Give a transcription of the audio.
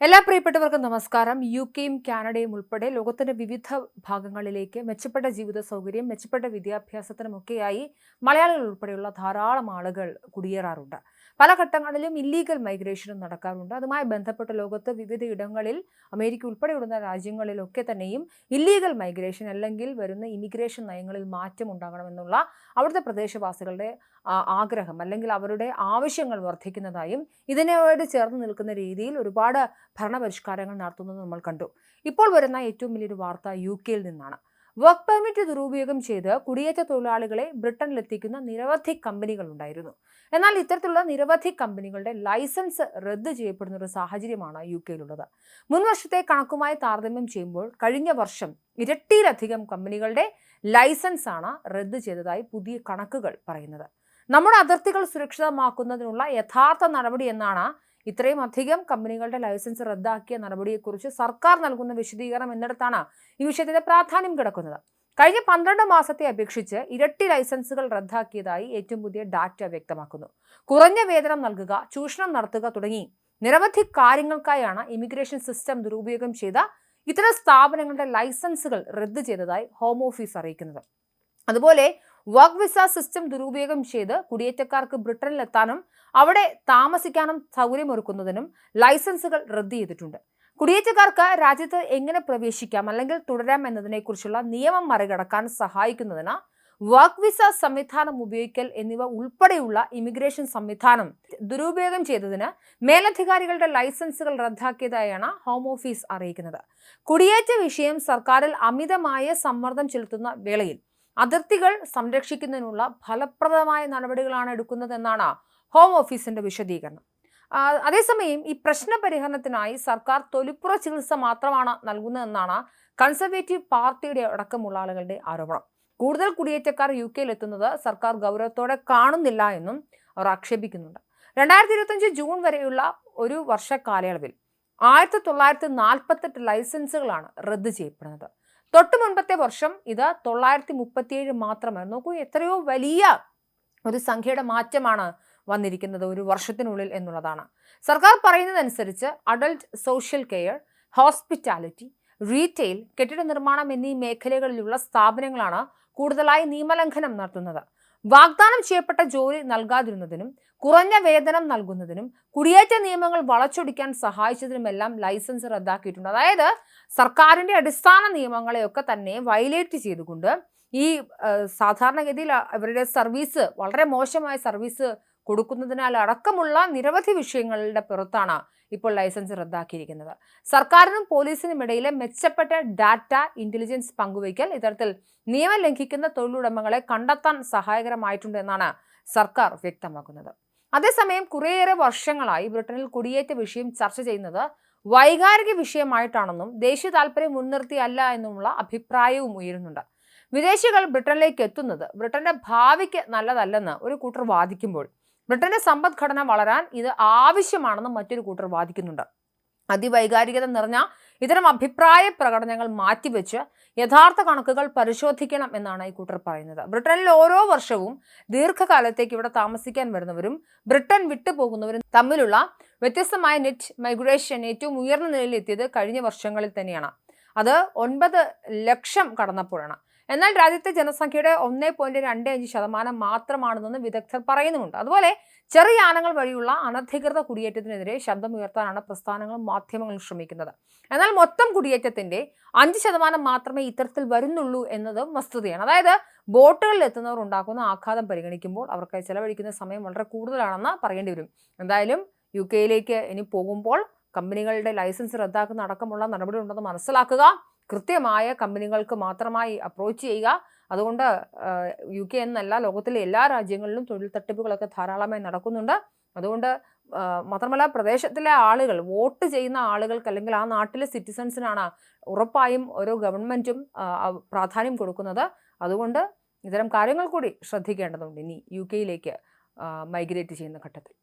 എല്ലാ പ്രിയപ്പെട്ടവർക്കും നമസ്കാരം. യു കെയും കാനഡയും ഉൾപ്പെടെ ലോകത്തിന്റെ വിവിധ ഭാഗങ്ങളിലേക്ക് മെച്ചപ്പെട്ട ജീവിത സൗകര്യം മെച്ചപ്പെട്ട വിദ്യാഭ്യാസത്തിനുമൊക്കെയായി മലയാളികൾ ഉൾപ്പെടെയുള്ള ധാരാളം ആളുകൾ കുടിയേറാറുണ്ട്. പല ഘട്ടങ്ങളിലും ഇല്ലീഗൽ മൈഗ്രേഷനും നടക്കാറുണ്ട്. അതുമായി ബന്ധപ്പെട്ട ലോകത്ത് വിവിധ ഇടങ്ങളിൽ അമേരിക്ക ഉൾപ്പെടെയുള്ള രാജ്യങ്ങളിലൊക്കെ തന്നെയും ഇല്ലീഗൽ മൈഗ്രേഷൻ അല്ലെങ്കിൽ വരുന്ന ഇമിഗ്രേഷൻ നയങ്ങളിൽ മാറ്റം ഉണ്ടാകണമെന്നുള്ള അവിടുത്തെ പ്രദേശവാസികളുടെ ആഗ്രഹം അല്ലെങ്കിൽ അവരുടെ ആവശ്യങ്ങൾ വർദ്ധിക്കുന്നതായും ഇതിനോട് ചേർന്ന് നിൽക്കുന്ന രീതിയിൽ ഒരുപാട് ഭരണപരിഷ്കാരങ്ങൾ നടത്തുന്നത് നമ്മൾ കണ്ടു. ഇപ്പോൾ വരുന്ന ഏറ്റവും വലിയൊരു വാർത്ത യു കെയിൽ നിന്നാണ്. വർക്ക് പെർമിറ്റ് ദുരുപയോഗം ചെയ്ത് കുടിയേറ്റ തൊഴിലാളികളെ ബ്രിട്ടനിലെത്തിക്കുന്ന നിരവധി കമ്പനികൾ ഉണ്ടായിരുന്നു. എന്നാൽ ഇത്തരത്തിലുള്ള നിരവധി കമ്പനികളുടെ ലൈസൻസ് റദ്ദ് ചെയ്യപ്പെടുന്ന ഒരു സാഹചര്യമാണ് യു കെയിലുള്ളത് മുൻ വർഷത്തെ കണക്കുമായി താരതമ്യം ചെയ്യുമ്പോൾ കഴിഞ്ഞ വർഷം ഇരട്ടിയിലധികം കമ്പനികളുടെ ലൈസൻസ് ആണ് റദ്ദ് ചെയ്തതായി പുതിയ കണക്കുകൾ പറയുന്നത്. നമ്മുടെ അതിർത്തികൾ സുരക്ഷിതമാക്കുന്നതിനുള്ള യഥാർത്ഥ നടപടി എന്നാണ് ഇത്രയും അധികം കമ്പനികളുടെ ലൈസൻസ് റദ്ദാക്കിയ നടപടിയെക്കുറിച്ച് സർക്കാർ നൽകുന്ന വിശദീകരണം എന്നിടത്താണ് ഈ വിഷയത്തിന്റെ പ്രാധാന്യം കിടക്കുന്നത്. കഴിഞ്ഞ പന്ത്രണ്ട് മാസത്തെ അപേക്ഷിച്ച് ഇരട്ടി ലൈസൻസുകൾ റദ്ദാക്കിയതായി ഏറ്റവും പുതിയ ഡാറ്റ വ്യക്തമാക്കുന്നു. കുറഞ്ഞ വേതനം നൽകുക ചൂഷണം നടത്തുക തുടങ്ങി നിരവധി കാര്യങ്ങൾക്കായാണ് ഇമിഗ്രേഷൻ സിസ്റ്റം ദുരുപയോഗം ചെയ്ത ഇത്തരം സ്ഥാപനങ്ങളുടെ ലൈസൻസുകൾ റദ്ദ് ചെയ്തതായി ഹോം ഓഫീസ് അറിയിക്കുന്നത്. അതുപോലെ വർക്ക് വിസ സിസ്റ്റം ദുരുപയോഗം ചെയ്ത് കുടിയേറ്റക്കാർക്ക് ബ്രിട്ടനിലെത്താനും അവിടെ താമസിക്കാനും സൗകര്യമൊരുക്കുന്നതിനും ലൈസൻസുകൾ റദ്ദ് ചെയ്തിട്ടുണ്ട്. കുടിയേറ്റക്കാർക്ക് രാജ്യത്ത് എങ്ങനെ പ്രവേശിക്കാം അല്ലെങ്കിൽ തുടരാം എന്നതിനെക്കുറിച്ചുള്ള നിയമം മറികടക്കാൻ സഹായിക്കുന്നതിന് വർക്ക് വിസ സംവിധാനം ഉപയോഗിക്കൽ എന്നിവ ഉൾപ്പെടെയുള്ള ഇമിഗ്രേഷൻ സംവിധാനം ദുരുപയോഗം ചെയ്തതിന് മേലധികാരികളുടെ ലൈസൻസുകൾ റദ്ദാക്കിയതായാണ് ഹോം ഓഫീസ് അറിയിക്കുന്നത്. കുടിയേറ്റ വിഷയം സർക്കാരിൽ അമിതമായ സമ്മർദ്ദം ചെലുത്തുന്ന വേളയിൽ അതിർത്തികൾ സംരക്ഷിക്കുന്നതിനുള്ള ഫലപ്രദമായ നടപടികളാണ് എടുക്കുന്നതെന്നാണ് ഹോം ഓഫീസിന്റെ വിശദീകരണം. അതേസമയം ഈ പ്രശ്ന പരിഹരണത്തിനായി സർക്കാർ തൊലിപ്പുറ ചികിത്സ മാത്രമാണ് നൽകുന്നതെന്നാണ് കൺസർവേറ്റീവ് പാർട്ടിയുടെ അടക്കമുള്ള ആളുകളുടെ ആരോപണം. കൂടുതൽ കുടിയേറ്റക്കാർ യു കെയിൽ എത്തുന്നത് സർക്കാർ ഗൗരവത്തോടെ കാണുന്നില്ല എന്നും അവർ ആക്ഷേപിക്കുന്നുണ്ട്. രണ്ടായിരത്തി ഇരുപത്തഞ്ച് ജൂൺ വരെയുള്ള ഒരു വർഷ കാലയളവിൽ ആയിരത്തി തൊള്ളായിരത്തി നാൽപ്പത്തെട്ട് ലൈസൻസുകളാണ് റദ്ദ് ചെയ്യപ്പെടുന്നത്. തൊട്ട് മുൻപത്തെ വർഷം ഇത് തൊള്ളായിരത്തി മുപ്പത്തിയേഴ് മാത്രമാണ് നോക്കൂ എത്രയോ വലിയ ഒരു സംഖ്യയുടെ മാറ്റമാണ് വന്നിരിക്കുന്നത് ഒരു വർഷത്തിനുള്ളിൽ എന്നുള്ളതാണ്. സർക്കാർ പറയുന്നതനുസരിച്ച് adult social care hospitality retail കെട്ടിട നിർമ്മാണം എന്നീ മേഖലകളിലുള്ള സ്ഥാപനങ്ങളാണ് കൂടുതലായി നിയമലംഘനം നടത്തുന്നത്. വാഗ്ദാനം ചെയ്യപ്പെട്ട ജോലി നൽകാതിരുന്നതിനും കുറഞ്ഞ വേതനം നൽകുന്നതിനും കുടിയേറ്റ നിയമങ്ങൾ വളച്ചൊടിക്കാൻ സഹായിച്ചതിനുമെല്ലാം ലൈസൻസ് റദ്ദാക്കിയിട്ടുണ്ട്. അതായത് സർക്കാരിന്റെ അടിസ്ഥാന നിയമങ്ങളെയൊക്കെ തന്നെ വയലേറ്റ് ചെയ്തുകൊണ്ട് ഈ സാധാരണഗതിയിൽ അവരുടെ സർവീസ് വളരെ മോശമായ സർവീസ് കൊടുക്കുന്നതിനാൽ അടക്കമുള്ള നിരവധി വിഷയങ്ങളുടെ പുറത്താണ് ഇപ്പോൾ ലൈസൻസ് റദ്ദാക്കിയിരിക്കുന്നത്. സർക്കാരിനും പോലീസിനും ഇടയിലെ മെച്ചപ്പെട്ട ഡാറ്റ ഇന്റലിജൻസ് പങ്കുവയ്ക്കൽ ഇത്തരത്തിൽ നിയമം ലംഘിക്കുന്ന തൊഴിലുടമകളെ കണ്ടെത്താൻ സഹായകരമായിട്ടുണ്ട് എന്നാണ് സർക്കാർ വ്യക്തമാക്കുന്നത്. അതേസമയം കുറേയേറെ വർഷങ്ങളായി ബ്രിട്ടനിൽ കുടിയേറ്റ വിഷയം ചർച്ച ചെയ്യുന്നത് വൈകാരിക വിഷയമായിട്ടാണെന്നും ദേശീയ താല്പര്യം മുൻനിർത്തിയല്ല എന്നുമുള്ള അഭിപ്രായവും ഉയരുന്നുണ്ട്. വിദേശികൾ ബ്രിട്ടനിലേക്ക് എത്തുന്നത് ബ്രിട്ടന്റെ ഭാവിക്ക് നല്ലതല്ലെന്ന് ഒരു കൂട്ടർ വാദിക്കുമ്പോൾ ബ്രിട്ടന്റെ സമ്പദ്ഘടന വളരാൻ ഇത് ആവശ്യമാണെന്ന് മറ്റൊരു കൂട്ടർ വാദിക്കുന്നുണ്ട്. അതിവൈകാരികത നിറഞ്ഞ ഇത്തരം അഭിപ്രായ പ്രകടനങ്ങൾ മാറ്റിവെച്ച് യഥാർത്ഥ കണക്കുകൾ പരിശോധിക്കണം എന്നാണ് ഈ കൂട്ടർ പറയുന്നത്. ബ്രിട്ടനിൽ ഓരോ വർഷവും ദീർഘകാലത്തേക്ക് ഇവിടെ താമസിക്കാൻ വരുന്നവരും ബ്രിട്ടൻ വിട്ടുപോകുന്നവരും തമ്മിലുള്ള വ്യത്യസ്തമായ നെറ്റ് മൈഗ്രേഷൻ ഏറ്റവും ഉയർന്ന നിലയിലെത്തിയത് കഴിഞ്ഞ വർഷങ്ങളിൽ തന്നെയാണ്. അത് ഒൻപത് ലക്ഷം കടന്നപ്പോഴാണ്. എന്നാൽ രാജ്യത്തെ ജനസംഖ്യയുടെ ഒന്നേ പോയിന്റ് രണ്ട് അഞ്ച് ശതമാനം മാത്രമാണെന്ന് വിദഗ്ധർ പറയുന്നുമുണ്ട്. അതുപോലെ ചെറിയ യാനങ്ങൾ വഴിയുള്ള അനധികൃത കുടിയേറ്റത്തിനെതിരെ ശബ്ദമുയർത്താനാണ് പ്രസ്ഥാനങ്ങളും മാധ്യമങ്ങളും ശ്രമിക്കുന്നത്. എന്നാൽ മൊത്തം കുടിയേറ്റത്തിന്റെ അഞ്ച് ശതമാനം മാത്രമേ ഇത്തരത്തിൽ വരുന്നുള്ളൂ എന്നതും വസ്തുതയാണ്. അതായത് ബോട്ടുകളിൽ എത്തുന്നവർ ഉണ്ടാക്കുന്ന ആഘാതം പരിഗണിക്കുമ്പോൾ അവർക്ക് ചെലവഴിക്കുന്ന സമയം വളരെ കൂടുതലാണെന്ന് പറയേണ്ടി വരും. എന്തായാലും യു കെയിലേക്ക് ഇനി പോകുമ്പോൾ കമ്പനികളുടെ ലൈസൻസ് റദ്ദാക്കുന്ന അടക്കമുള്ള നടപടി ഉണ്ടെന്ന് മനസ്സിലാക്കുക. കൃത്യമായ കമ്പനികൾക്ക് മാത്രമായി അപ്രോച്ച് ചെയ്യുക. അതുകൊണ്ട് യു കെ എന്നല്ല ലോകത്തിലെ എല്ലാ രാജ്യങ്ങളിലും തൊഴിൽ തട്ടിപ്പുകളൊക്കെ ധാരാളമായി നടക്കുന്നുണ്ട്. അതുകൊണ്ട് മാത്രമല്ല പ്രദേശത്തിലെ ആളുകൾ വോട്ട് ചെയ്യുന്ന ആളുകൾക്ക് അല്ലെങ്കിൽ ആ നാട്ടിലെ സിറ്റിസൺസിനാണ് ഉറപ്പായും ഓരോ ഗവൺമെന്റും പ്രാധാന്യം കൊടുക്കുന്നത്. അതുകൊണ്ട് ഇത്തരം കാര്യങ്ങൾ കൂടി ശ്രദ്ധിക്കേണ്ടതുണ്ട് ഇനി യു കെയിലേക്ക് മൈഗ്രേറ്റ് ചെയ്യുന്ന ഘട്ടത്തിൽ.